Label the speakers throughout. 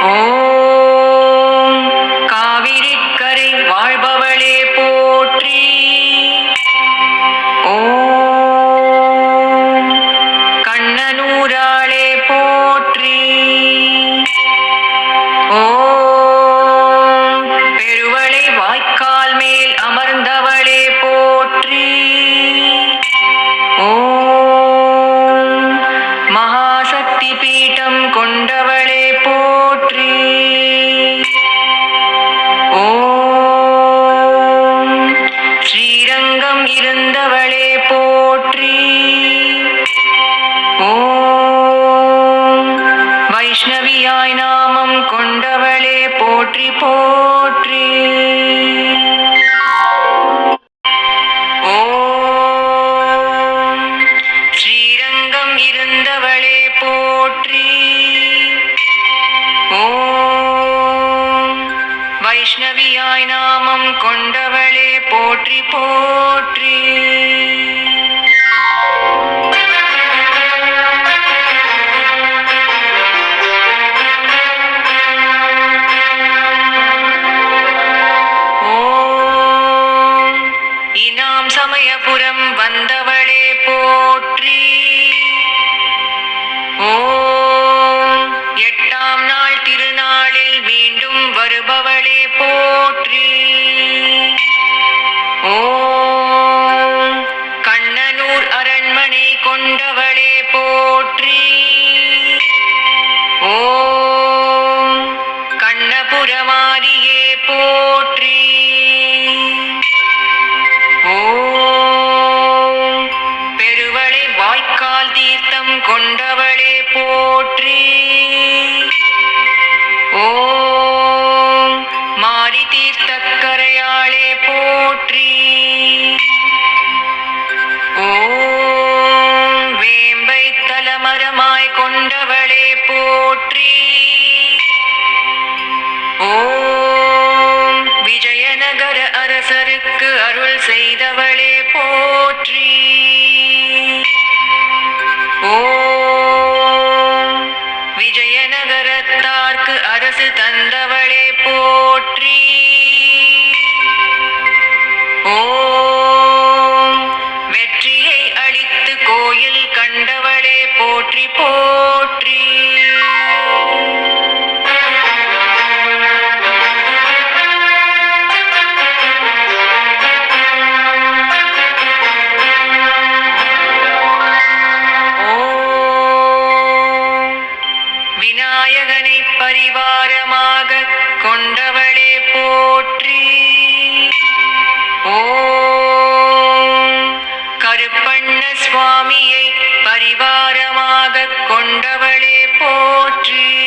Speaker 1: Ah. ஓம் கண்ணபுரமாரியே போற்றி. ஓம் பெருவளை வாய்க்கால் தீர்த்தம் கொண்டவளே போற்றி. செய்தவளே போற்றி. கொண்டவளே போற்றி. ஓம் கருப்பண்ண சுவாமியை பரிவாரமாக கொண்டவளே போற்றி.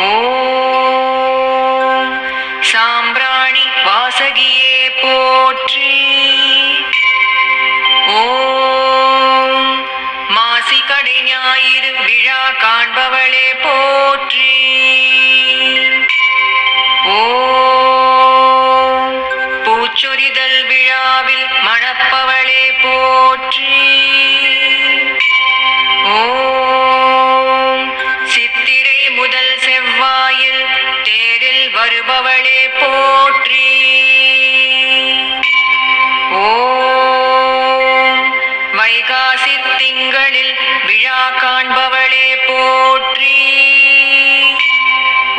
Speaker 1: ஓம் சாம்பிராணி வாசகியே போற்றி. ஓம் மாசி கடை ஞாயிறு விழா காண்பவளே போற்றி. ஓம் வருபவளே போற்றி. ஓம் வைகாசி திங்களில் விழா காண்பவளே போற்றி.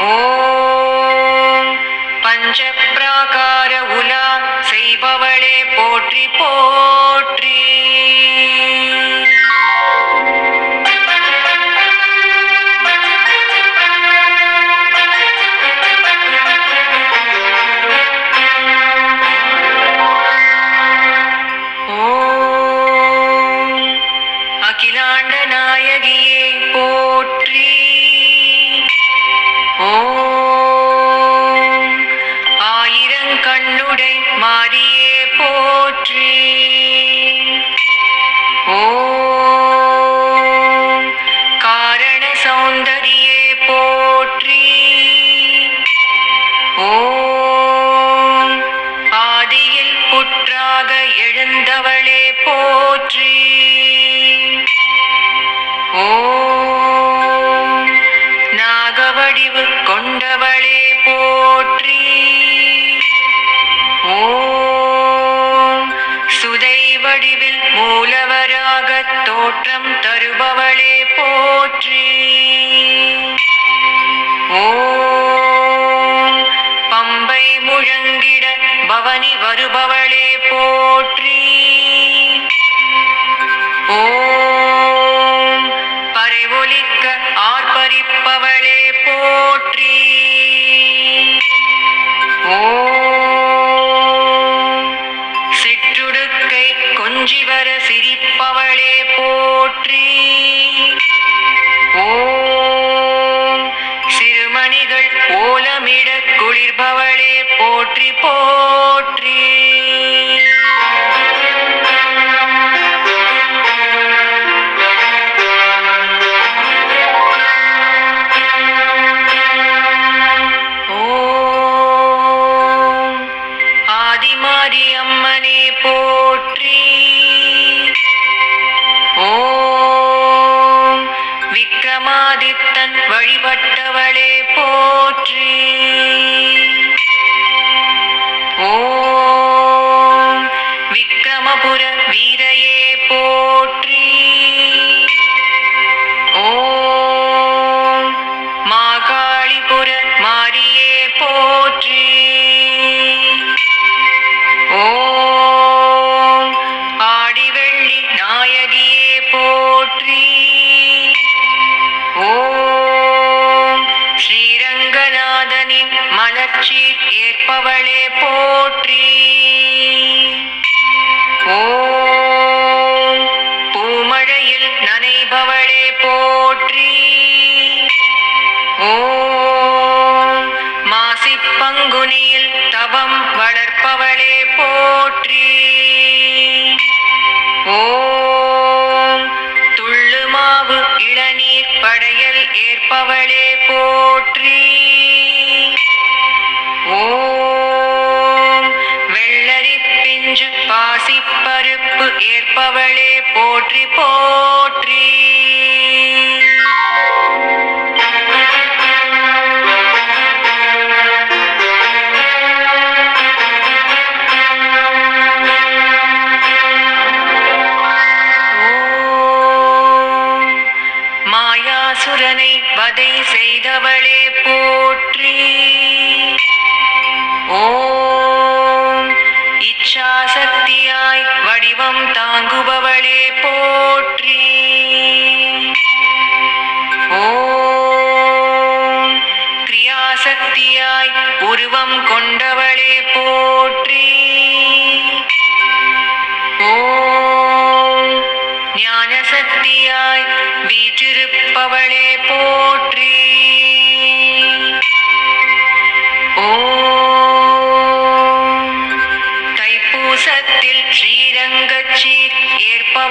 Speaker 1: ஓம் பஞ்ச பிராகார உலா செய்பவளே போற்றி போ நாகவடிவு கொண்டவளே போற்றி. ஓம் சுதை வடிவில் மூலவராக தோற்றம் தருபவளே போற்றி. ஓம் பம்பை முழங்கிட பவனி வருபவளே போற்றி. அம்மனே போற்றி. ஓம் விக்ரமாதித்தன் வழிபட்டவளே போற்றி. ஓம் போற்றி ஓம் ஸ்ரீரங்கநாதனின் மலர்ச்சீர் ஏற்பவளே போற்றி. ஓம் பவளே போற்றி. ஓம் வெள்ளரி பிஞ்சு பாசிப்பருப்பு ஏற்பவளே போற்றி போற்றி.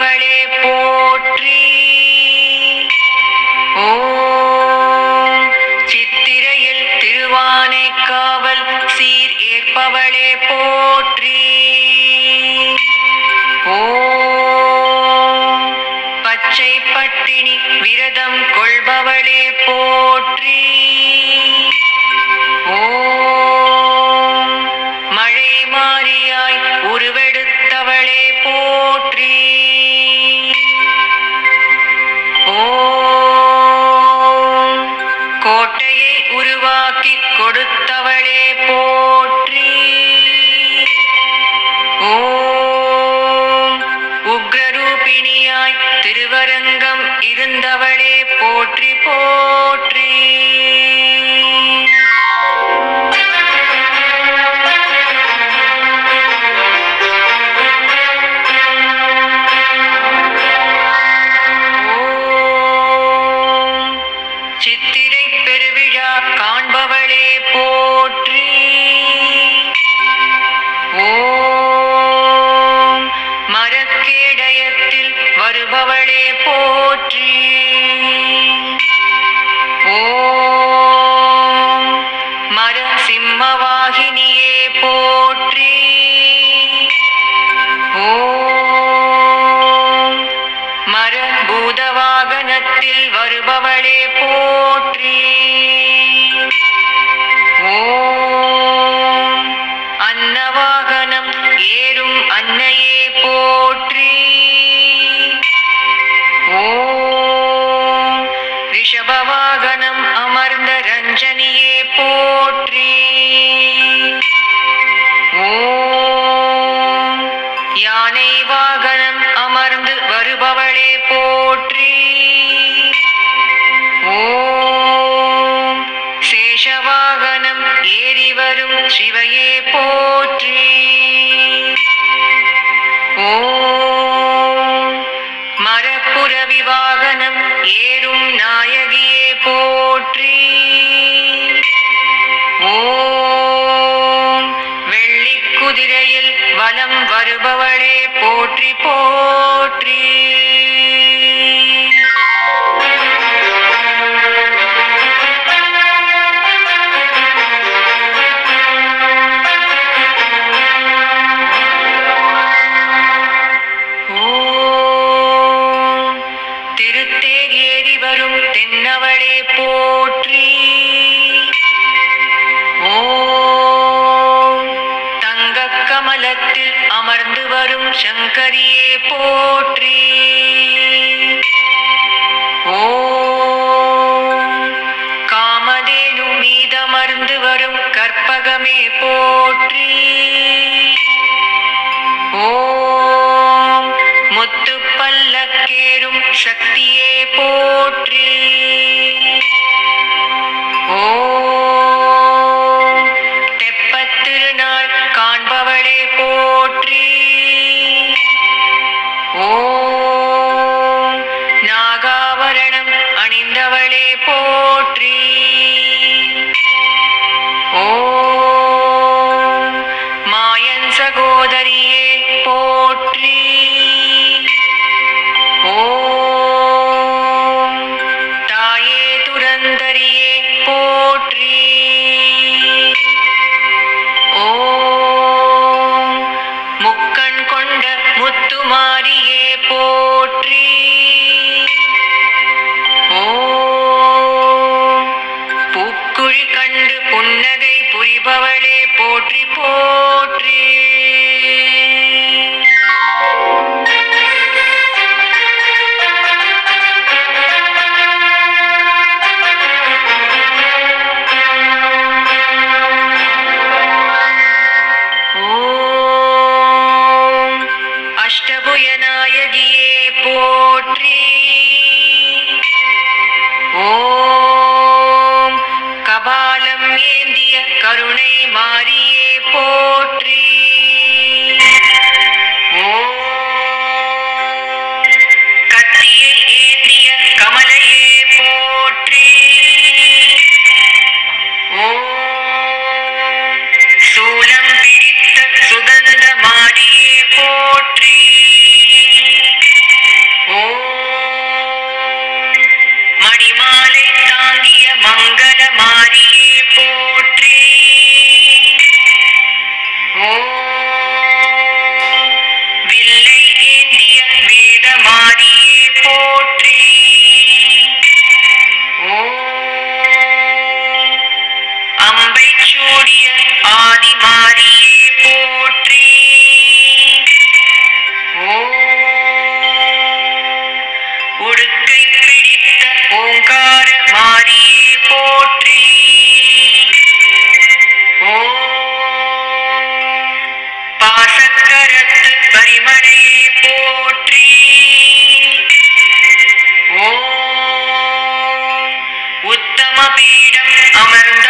Speaker 1: ஏற்பவளே போற்றி. ஓம் சித்திரையில் திருவானைக்காவல் சீர் ஏற்பவளே போற்றி. ஓம் பச்சை பட்டினி விரதம் கொள்பவளே போ வருபவளே போற்றி. சிவையே போற்றி. ஓம். மரப்புற விவாகனம் ஏறும் நாயகியே போற்றி. ஓம். வெள்ளி குதிரையில் வலம் வருபவளே போற்றி போ. தங்கக் அமர்ந்து வரும் சங்கரியே போற்றி. ஓம் காமதேனு மீதமர்ந்து வரும் கற்பகமே போற்றி. ஓம் முத்து பல்லக்கேறும் சக்தியே போற்றி. புன்னகை போற்றி போற்றி. ஏந்திய கருணை மாறியே போற்றி. ஓம் கத்தியை ஏந்திய கமலையே போற்றி. ஓம் சூலம் பிடித்த சுகந்த மாடியே போற்றி. ஓம் மணிமாலை தாங்கிய மங்கள மாறி போற்றி. ஓம் அம்பை சூடிய ஆதி மாரியே போற்றி. ஓம் உடுக்கை பிடித்த ஓங்கார மாரியே போற்றி. ஓம் பாசக்கரத்து பரிமளையே போற்றி. para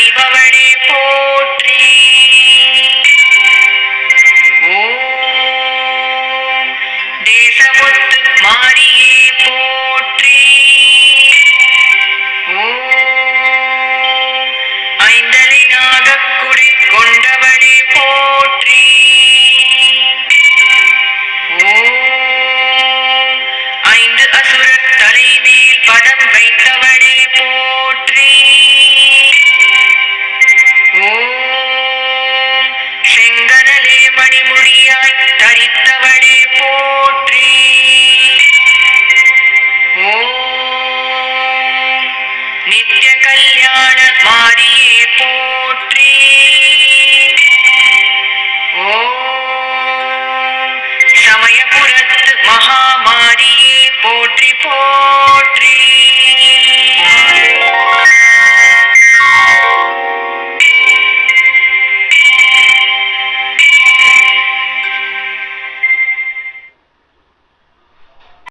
Speaker 1: கனிமாலை அணிபவளே போற்றி